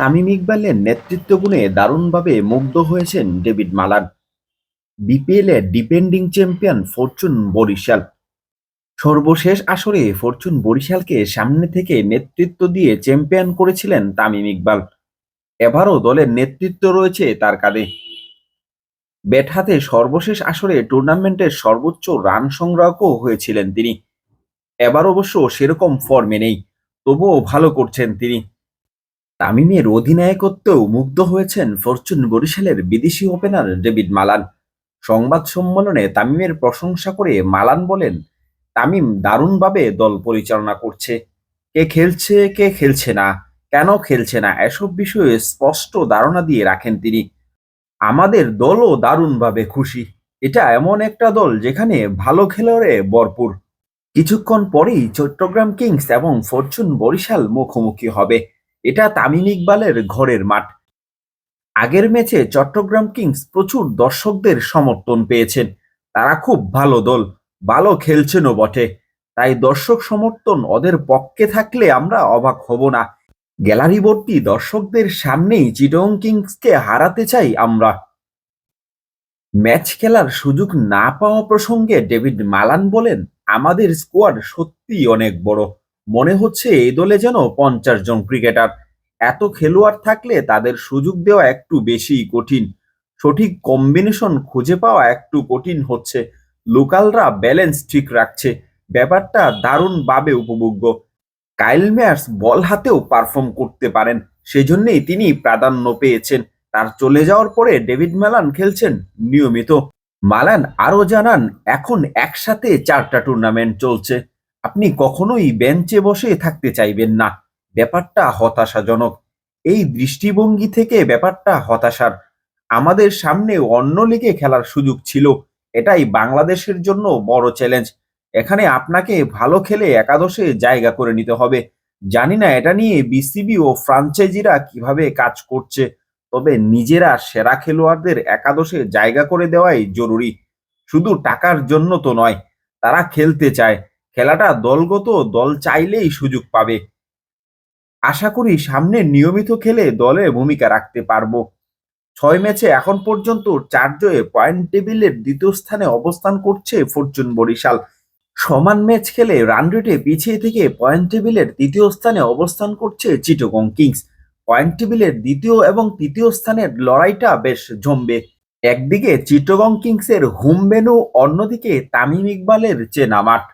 তামিম ইকবালের নেতৃত্ব গুণে দারুণভাবে মুগ্ধ হয়েছেন ডেভিড মালান। বিপিএলে ডিপেন্ডিং চ্যাম্পিয়ন ফরচুন বরিশাল। সর্বশেষ আসরে ফরচুন বরিশালকে সামনে থেকে নেতৃত্ব দিয়ে চ্যাম্পিয়ন করেছিলেন তামিম ইকবাল। এবারও দলের নেতৃত্ব রয়েছে তার কাঁধে। ব্যাট হাতে সর্বশেষ আসরে টুর্নামেন্টের সর্বোচ্চ রান সংগ্রাহকও হয়েছিলেন তিনি। এবার অবশ্য সেরকম ফর্মে নেই, তবুও ভালো করছেন তিনি। তামিমের অধিনায়কত্বেও মুগ্ধ হয়েছেন ফরচুন বরিশালের বিদেশি ওপেনার ডেভিড মালান। সংবাদ সম্মেলনে তামিমের প্রশংসা করে মালান বলেন, তামিম দারুণভাবে দল পরিচালনা করছে। কে খেলছে কে খেলছে না, কেন খেলছে না, এসব বিষয়ে স্পষ্ট ধারণা দিয়ে রাখেন তিনি। আমাদের দলও দারুণভাবে খুশি। এটা এমন একটা দল যেখানে ভালো খেলোয়াড়ে ভরপুর। কিছুক্ষণ পরেই চট্টগ্রাম কিংস এবং ফরচুন বরিশাল মুখোমুখি হবে। এটা তামিম ইকবালের ঘরের মাঠ। আগের ম্যাচে চট্টগ্রাম কিংস প্রচুর দর্শকদের সমর্থন পেয়েছেন। তারা খুব ভালো দল, ভালো খেলছেনও বটে। তাই দর্শক সমর্থন ওদের পক্ষে থাকলে আমরা অবাক হব না। গ্যালারি ভর্তি দর্শকদের সামনেই চিটং কিংসকে হারাতে চাই আমরা। ম্যাচ খেলার সুযোগ না পাওয়া প্রসঙ্গে ডেভিড মালান বলেন, আমাদের স্কোয়াড সত্যিই অনেক বড়। মনে হচ্ছে এই দলে যেন পঞ্চাশ জন ক্রিকেটার। এত খেলোয়াড় থাকলে তাদের সুযোগ দেওয়া একটু বেশি কঠিন। সঠিক কম্বিনেশন খুঁজে পাওয়া একটু কঠিন হচ্ছে। লোকালরা ব্যালেন্স ঠিক রাখছে। ব্যাপারটা দারুণভাবে উপভোগ্য। কাইল ম্যার্স বল হাতেও পারফর্ম করতে পারেন। সেজন্যই তিনি প্রাধান্য পেয়েছেন। তার চলে যাওয়ার পরে ডেভিড ম্যালান খেলছেন নিয়মিত। মালান আরও জানান, এখন একসাথে চারটা টুর্নামেন্ট চলছে। আপনি কখনোই বেঞ্চে বসে থাকতে চাইবেন না। ব্যাপারটা হতাশাজনক। এই দৃষ্টিভঙ্গি থেকে ব্যাপারটা হতাশার। আমাদের সামনে অন্য লিগে খেলার সুযোগ ছিল। এটাই বাংলাদেশের জন্য বড় চ্যালেঞ্জ এখানে আপনাকে ভালো খেলে একাদশে জায়গা করে নিতে হবে। জানি না, এটা নিয়ে বিসিবি ও ফ্রাঞ্চাইজিরা কীভাবে কাজ করছে। তবে নিজেরা সেরা খেলোয়াড়দের একাদশে জায়গা করে দেওয়াই জরুরি। শুধু টাকার জন্য তো নয়, তারা খেলতে চায়। খেলাটা দলগত, দল চাইলেই সুযোগ পাবে। আশা করি সামনে নিয়মিত খেলে দলে ভূমিকা রাখতে পারব। ছয় ম্যাচে এখন পর্যন্ত চার জয়ে পয়েন্ট টেবিলের দ্বিতীয় স্থানে অবস্থান করছে ফরচুন বরিশাল। সমান ম্যাচ খেলে রান রেটে পিছিয়ে থেকে পয়েন্ট টেবিলের তৃতীয় স্থানে অবস্থান করছে চিটগং কিংস। পয়েন্ট টেবিলের দ্বিতীয় এবং তৃতীয় স্থানের লড়াইটা বেশ জমবে। একদিকে চিটগং কিংসের হোম অন্যদিকে তামিম ইকবালের চেনা মাঠ।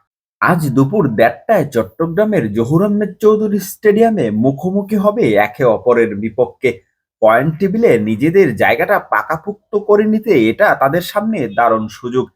আজ দুপুর দেড়টায় চট্টগ্রামের জহুর আহমেদ চৌধুরী স্টেডিয়ামে মুখোমুখি হবে একে অপরের বিপক্ষে। পয়েন্ট টেবিলে নিজেদের জায়গাটা পাকাপুক্ত করে নিতে এটা তাদের সামনে দারুণ সুযোগ।